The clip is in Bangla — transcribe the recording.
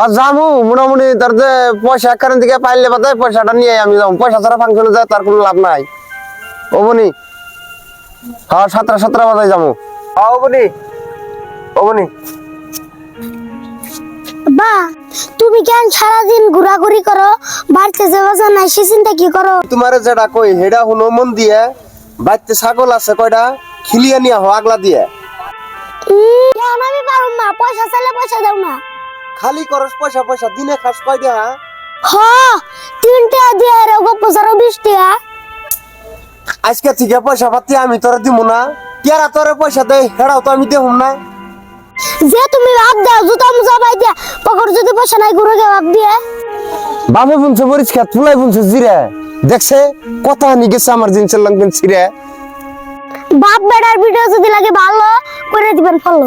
আর যামু মোটামুটি তার যে পয়সা কারেন্ট থেকে পাইলে বাদে পয়সাটা নিয়ে আমি যাব পয়সা ছাড়া ফাংশনে যায় তার কোনো লাভ নাই। ও বনি হ্যাঁ সাতটা সাতটা বাজায় যাব হ্যাঁ ও বনি ও বনি। বা তুমি কেন সারাদিন ঘোরাঘুরি করো? বাড়িতে যে বাজার নাই সে চিন্তা কি করো? তোমার যেটা কই হেডা হুনো মন দিয়ে বাড়িতে ছাগল আছে কয়টা খিলিয়ে নিয়ে হো আগলা দিয়ে। আমি পারব না। পয়সা চাইলে পয়সা দাও না। খালি করস পয়সা পয়সা দিনে খাস কয় দেয়া হ তিন টাকা দিয়ে রে গো সারো বিশ টাকা আজকে থেকে পয়সা পাতি আমি তোরা দিব না। কেরা তোরে পয়সা দেয় হেডাও তো আমি দেহুম না। যে তুমি ভাব দাও জুতা মুজা পাই দিয়া পকর যদি পয়সা নাই ঘুরে গে ভাব দিয়ে। বাপে বুনছে মরিচ খেত তুলাই বুনছে জিরে। দেখছে কথা নি গেছে আমার জিনিসের লাগবেন ছিড়ে। বাপ বেড়ার ভিডিও যদি লাগে ভালো করে দিবেন ফলো